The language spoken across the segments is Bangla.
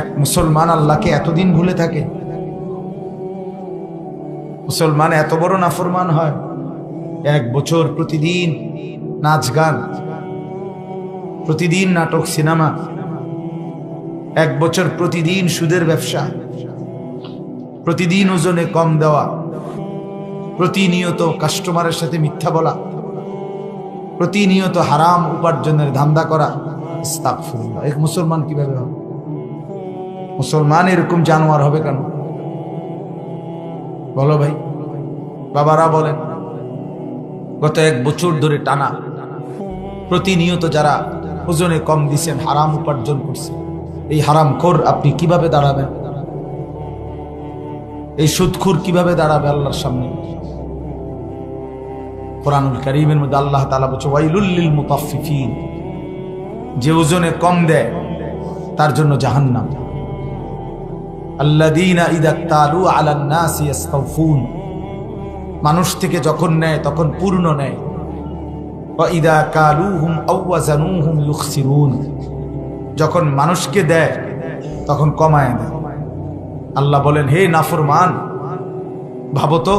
এক মুসলমান আল্লাহকে এতদিন ভুলে থাকে। মুসলমান এত বড় নাফরমান হয়, এক বছর প্রতিদিন নাচ গান, প্রতিদিন নাটক, সিনেমা, এক বছর প্রতিদিন সুদের ব্যবসা, প্রতিদিন ওজনে কম দেওয়া, প্রতিনিয়ত কাস্টমারের সাথে মিথ্যা বলা, প্রতিনিয়ত হারাম উপার্জনের ধান্দা করা। এক মুসলমান কীভাবে হবে? মুসলমান এরকম জানোয়ার হবে কেন? বলো ভাই। বাবারা বলেন, গত এক বছর ধরে টানা প্রতিনিয়ত যারা ওজনে কম দিছেন, হারাম উপার্জন করছে, এই হারাম খোর আপনি কীভাবে দাঁড়াবেন? এই সুদখুর কীভাবে দাঁড়াবে আল্লাহর সামনে? কোরআনুল করিমের মধ্যে আল্লাহ তালা বলছে ওয়াইলুল্লিল মুতাফফিফিন। যে ওজনে কম দেয়, তার জন্য জাহান্নাম। মানুষ থেকে যখন নেয়, তখন পূর্ণ নেয়। যখন মানুষকে দেয়, তখন কমায় দেয়। আল্লাহ বলেন, হে নাফরমান, ভাবো তো,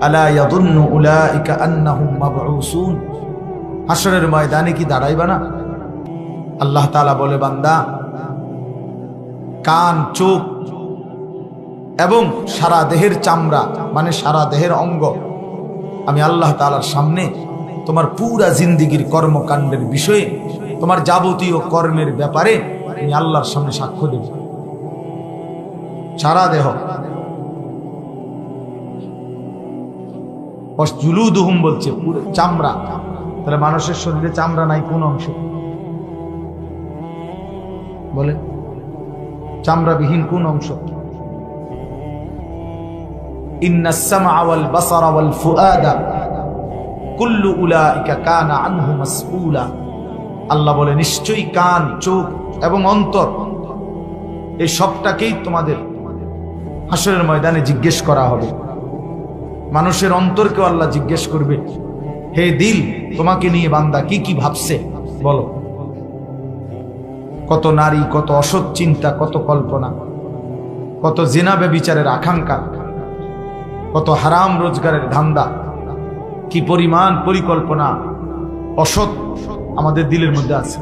আলা হাসরের ময়দানে কি দাঁড়াইবা না? আল্লাহ তাআলা বলে, বান্দা, কান, চোখ এবং সারা দেহের চামড়া মানে সারা দেহের অঙ্গ। আমি আল্লাহ তাআলার সামনে তোমার পুরা জিন্দিগির কর্মকাণ্ডের বিষয়ে, তোমার যাবতীয় কর্মের ব্যাপারে আমি আল্লাহর সামনে সাক্ষ্য দেব। সারা দেহ। জুলুদুহুম বলছে চামড়া। তাহলে মানুষের শরীরে চামড়া নাই, কোন অংশ? বলে চামড়াবিহীন কোন অংশ? ইন্নাসামা আওয়াল বাসার আওয়াল ফুয়াদা কুল্লু উলাইকা কানা আনহু মাসউলা। আল্লাহ বলে, নিশ্চয়ই কান, চোখ এবং অন্তর এই সবটাকেই তোমাদের হাসরের ময়দানে জিজ্ঞেস করা হবে। মানুষের অন্তরকেও আল্লাহ জিজ্ঞেস করবে, হে দিল, তোমাকে নিয়ে বান্দা কি কি ভাবছে? বলো। কত নারী, কত অসৎ চিন্তা, কত কল্পনা, কত জেনাবে বিচারের আকাঙ্ক্ষা। কত হারাম রোজগারের ধান্দা। কি পরিমাণ পরিকল্পনা অসৎ আমাদের দিলের মধ্যে আছে।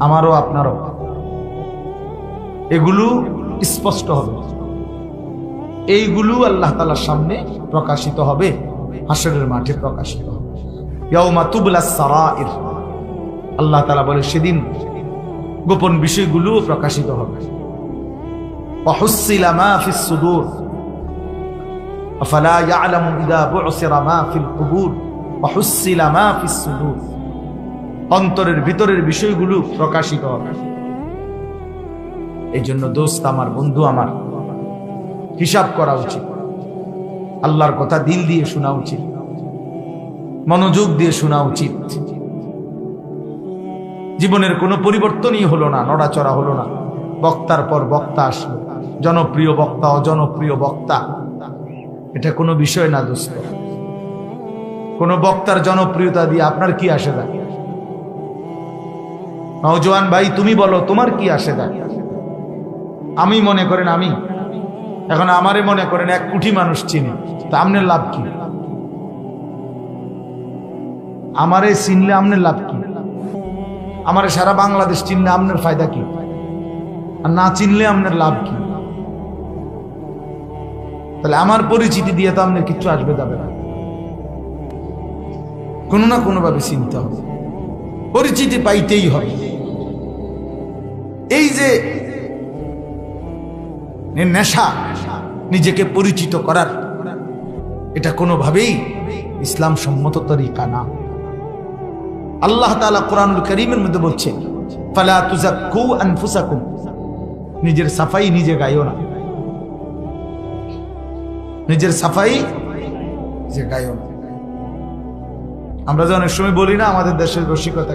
আমারও, আপনারও। এগুলো স্পষ্ট হবে। এইগুলো আল্লাহ তালার সামনে প্রকাশিত হবে। হাসরের মাঠে প্রকাশিত হবে। আল্লাহ তালা বলে, সেদিন গোপন বিষয়গুলো প্রকাশিত হবে। অহস্সিলামা ফিসুদুর في الصدور أفلا يعلم إذا بعثر ما في القبور وحصل ما في الصدور অন্তরের ভিতরের বিষয়গুলো প্রকাশিত হবে এই জন্য দোস্ত আমার বন্ধু আমার হিসাব করা উচিত আল্লাহর কথা দিল দিয়ে শোনা উচিত মনোযোগ দিয়ে শোনা উচিত জীবনের কোনো পরিবর্তনই হলো না নড়াচড়া হলো না বক্তার পর বক্তা আসলো জনপ্রিয় বক্তা অজনপ্রিয় বক্তা এটা কোনো বিষয় না, দোস্ত। কোন বক্তার জনপ্রিয়তা দিয়ে আপনার কি আসে দেয় নওজোয়ান ভাই, তুমি বলো, তোমার কি আসে দেয় আমি মনে করেন আমি। এখন আমারে মনে করেন এক কোটি মানুষ চিনি। তা আমনের লাভ কি? আমারে চিনলে আমনের লাভ কি? আমারে সারা বাংলাদেশ চিনলে আমনের ফায়দা কি? আর না চিনলে আমনের লাভ কি? তাহলে আমার পরিচিতি দিয়ে তো আপনার কিচ্ছু আসবে যাবে না। কোনো না কোনো ভাবে চিনতে হবে। পরিচিতি পাইতেই হবে। এই যে নেশা নিজেকে পরিচিত করার, এটা কোনোভাবেই ইসলাম সম্মত তরিকা না। আল্লাহ তাআলা কোরআনুল করিমের মধ্যে বলছেন ফালা তুজাক্কু আনফুসাকুম। নিজের সাফাই নিজে গাইও না। নিজের সাফাই যে গাইও না আমরা যে অনেক সময় বলি না, আমাদের দেশের রসিকতা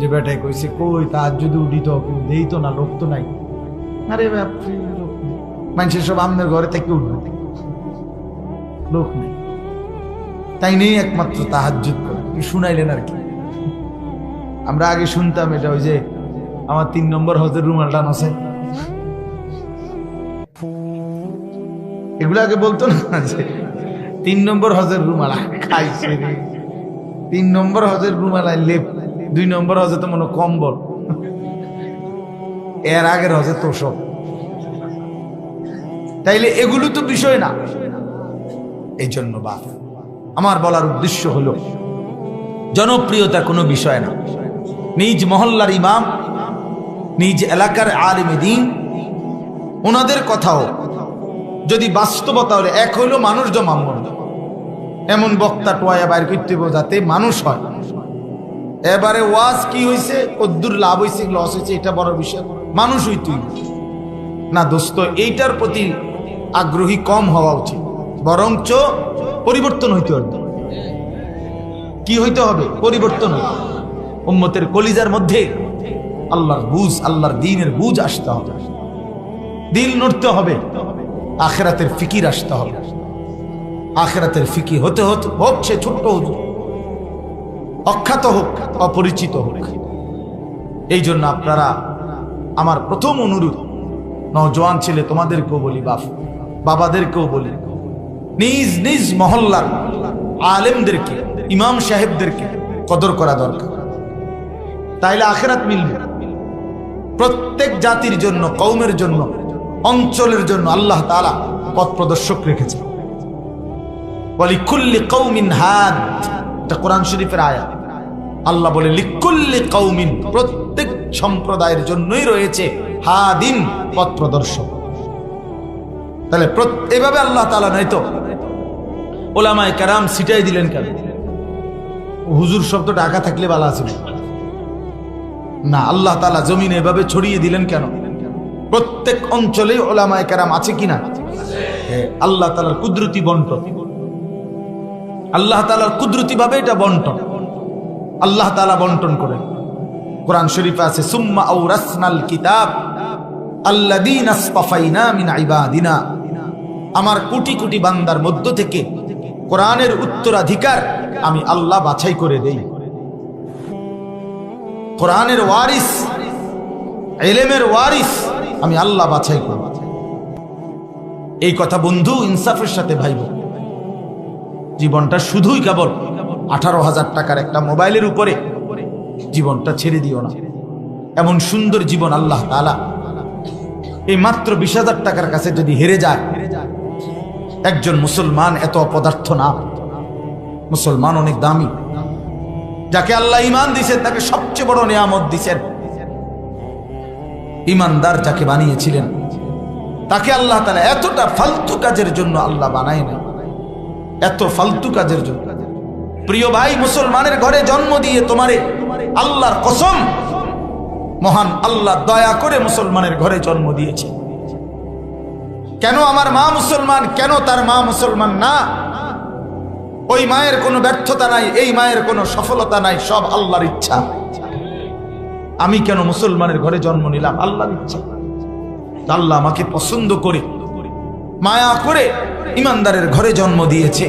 যে বেটাই কইছে, কই তার যদি উঠিত কেউ দেই তো না, লোক তো নাই। আরে নেই। মানুষের সব আমাদের ঘরে থেকে উঠবে। লোক নেই। তাই নেই একমাত্র তাহাজ্জুদ করে। শুনাইলেন আর কি। আমরা আগে শুনতাম এটা ওই যে, আমার তিন নম্বর হজের রুমালটা নসে এগুলো আগে বলতো না যে তিন নম্বর হজের রুমাল খাইছে তিন নম্বর হজের রুমাল লেপ, দুই নম্বর হজে তো মনে কম্বল। এর আগের হজে তোষক। তাইলে এগুলো তো বিষয় না। এই জন্য বাপ, আমার বলার উদ্দেশ্য হলো, জনপ্রিয়তা কোনো বিষয় না। নিজ মহল্লার ইমাম, নিজ এলাকার আলিমে দিন, ওনাদের কথাও যদি বাস্তবতা হলে, এক হইল মানুষ জমা মন এমন বক্তা টোয়া বাইর করতে যাতে মানুষ হয়। এবারে ওয়াজ কি হয়েছে কদ্দুর লাভ হয়েছে লস হয়েছে এটা বড় বিষয়। মানুষ হই তুই না দোস্ত, এইটার প্রতি আগ্রহী কম হওয়া উচিত। বরঞ্চ পরিবর্তন হইতে হবে। কি হইতে হবে? পরিবর্তন উম্মতের কলিজার মধ্যে আল্লাহর বুঝ, আল্লাহর দিনের বুঝ আসতে হবে। দিল নড়তে হবে। আখেরাতের ফিকির আসতে হবে। আখেরাতের ফিকি হতে হতে হোক সে ছোট্ট হুজুর। অখ্যাত হোক, অপরিচিত হোক। এই জন্য আপনারা আমার প্রথম অনুরোধ নজওয়ান ছেলে তোমাদেরকেও বলি, বাপ বাবাদেরকেও বলি, নিজ নিজ মহল্লার আলেমদেরকে, ইমাম সাহেবদেরকে কদর করা দরকার। তাইলে আখেরাত মিলবে। প্রত্যেক জাতির জন্য কৌমের জন্য অঞ্চলের জন্য আল্লাহ তালা পথ প্রদর্শক রেখেছে আল্লাহ বলে, লিকুল্লি কৌমিন প্রত্যেক সম্প্রদায়ের জন্যই রয়েছে পথ প্রদর্শক। তাহলে আল্লাহ তালা ওলামায় কারাম সিটাই দিলেন কেন? হুজুর শব্দ ঢাকা থাকলে ভালো আছে না, আল্লাহ তালা জমিনে এভাবে ছড়িয়ে দিলেন কেন? প্রত্যেক অঞ্চলে ওলামায় কারাম আছে কিনা? আল্লাহ তালার কুদরতি বন্টন। আল্লাহ তালার কুদরতি ভাবে এটা বন্টন। আল্লাহ তালা বন্টন করেন। কোরআন শরীফে আছে, সুম্মা আউ রাসনাল কিতাব আমার কোটি কোটি বান্দার মধ্য থেকে কোরআনের উত্তরাধিকার আমি আল্লাহ বাছাই করে দেই। কোরআনের ওয়ারিস, এলেমের ওয়ারিস আমি আল্লাহ বাছাই করব। এই কথা বন্ধু ইনসাফের সাথে ভাইব। জীবনটা শুধুই কেবল আঠারো হাজার টাকার একটা মোবাইলের উপরে। জীবনটা ছেড়ে দিও না। এমন সুন্দর জীবন আল্লাহ তালা এই মাত্র বিশ হাজার টাকার কাছে যদি হেরে যায়, একজন মুসলমান এত অপদার্থ না। মুসলমান অনেক দামি। যাকে আল্লাহ ইমান দিছেন তাকে সবচেয়ে বড় নিয়ামত দিছেন ইমানদার যাকে বানিয়েছিলেন, তাকে আল্লাহ তালা এতটা ফালতু কাজের জন্য আল্লাহ বানায় না এত ফালতু কাজের জন্য। প্রিয় ভাই, মুসলমানের ঘরে জন্ম দিয়ে তোমারে আল্লাহর কসম, মহান আল্লাহ দয়া করে মুসলমানের ঘরে জন্ম দিয়েছে। কেন আমার মা মুসলমান, কেন তার মা মুসলমান না? ওই মায়ের কোনো ব্যর্থতা নাই, এই মায়ের কোনো সফলতা নাই, সব আল্লাহর ইচ্ছা। আমি কেন মুসলমানের ঘরে জন্ম নিলাম? আল্লাহর ইচ্ছা। আল্লাহ আমাকে পছন্দ করে, মায়া করে ইমানদারের ঘরে জন্ম দিয়েছে।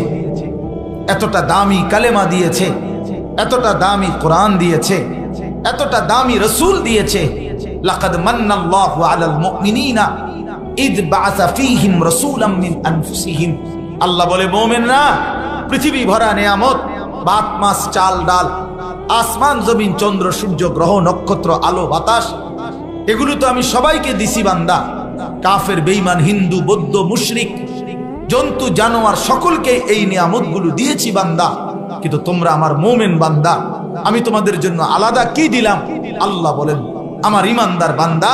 এতটা দামি কালেমা দিয়েছে, এতটা দামি কোরআন দিয়েছে, এতটা দামি রসুল দিয়েছে। লাকাদ মান্নাল্লাহু আলাল মুমিনিনা ইদ বাআসা ফীহিম রাসূলাম মিন আনফুসিহিম। আল্লাহ বলে, মুমিনরা, পৃথিবী ভরা নিয়ামত ভাত মাছ, চাল, ডাল আসমান, জমিন, চন্দ্র, সূর্য, গ্রহ, নক্ষত্র, আলো, বাতাস, এগুলো তো আমি সবাইকে দিছি, বান্দা। কাফের, বেঈমান, হিন্দু, বৌদ্ধ, মুশরিক, জন্তু, জানোয়ার, সকলকে এই নিয়ামতগুলো দিয়েছি, বান্দা। কিন্তু তোমরা আমার মোমেন বান্দা, আমি তোমাদের জন্য আলাদা কি দিলাম? আল্লাহ বলেন, আমার ইমানদার বান্দা,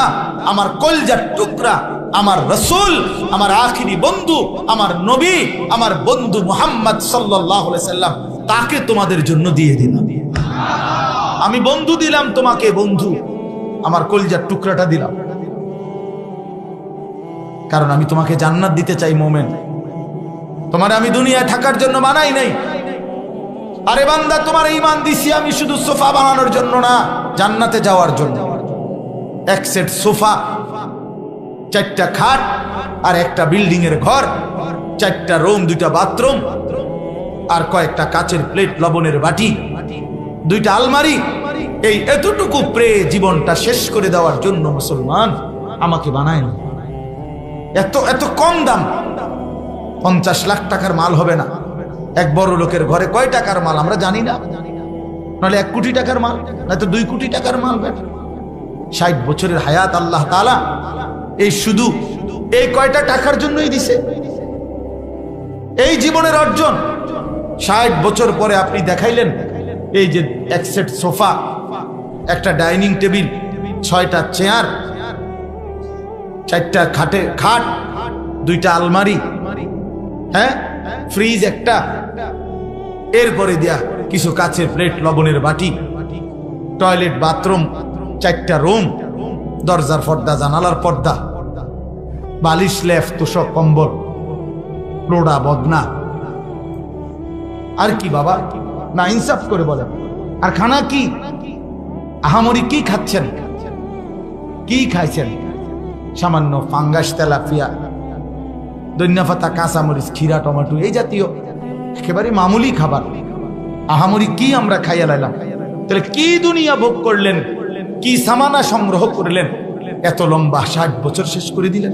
আমার কলজার টুকরা, আমার রসুল, আমার আখিরি বন্ধু, আমার নবী, আমার বন্ধু মোহাম্মদ সাল্লাহ সাল্লাম, তাকে তোমাদের জন্য দিয়ে দিলাম। আমি বন্ধু দিলাম তোমাকে, বন্ধু। আমার কলজার টুকরাটা দিলাম। কারণ আমি তোমাকে জান্নাত দিতে চাই, মোমেন। তোমার আমি দুনিয়ায় থাকার জন্য বানাই নাই। আরে বান্দা, তোমার ইমান দিছি আমি শুধু সোফা বানানোর জন্য না, জান্নাতে যাওয়ার জন্য। এক সেট সোফা, চারটা খাট আর একটা বিল্ডিং এর ঘর, চারটা রুম, দুইটা বাথরুম আর কয়েকটা কাচের প্লেট, লবণের বাটি। দুইটা আলমারি। এই এতটুকু প্রে জীবনটা শেষ করে দেওয়ার জন্য মুসলমান আমাকে বানায় না। এত এত কম দাম। পঞ্চাশ লাখ টাকার মাল হবে না। এক বড় লোকের ঘরে কয় টাকার মাল আমরা জানি না। নাহলে এক কোটি টাকার মাল, নয়তো দুই কোটি টাকার মাল ষাট বছরের হায়াত আল্লাহ তালা এই শুধু এই কয়টা টাকার জন্যই দিছে। এই জীবনের অর্জন। ষাট বছর পরে আপনি দেখাইলেন এই যে এক সেট সোফা, একটা ডাইনিং টেবিল, ছয়টা চেয়ার, চারটা খাটে খাট, দুইটা আলমারি হ্যাঁ? ফ্রিজ একটা। এরপরে দেয়া কিছু কাছের প্লেট, লবণের বাটি, টয়লেট, বাথরুম, চারটা রুম, দরজার পর্দা, জানালার পর্দা, বালিশ, লেফ, তোষক, কম্বল, লোড়া, বদনা। আর কি বাবা? না ইনসাফ করে বলে। আর খানা কি? আহামরি কি খাচ্ছেন? কি খাইছেন? সামান্য ফাঙ্গাস, তেলাপিয়া দৈন্যাপাতা কাঁচামরিচ খিরা টমেটো, এই জাতীয় একেবারে মামুলি খাবার। আহামরি কি আমরা খাইয়া লাইলাম? তাহলে কি দুনিয়া ভোগ করলেন? কি সামানা সংগ্রহ করলেন? এত লম্বা ষাট বছর শেষ করে দিলেন।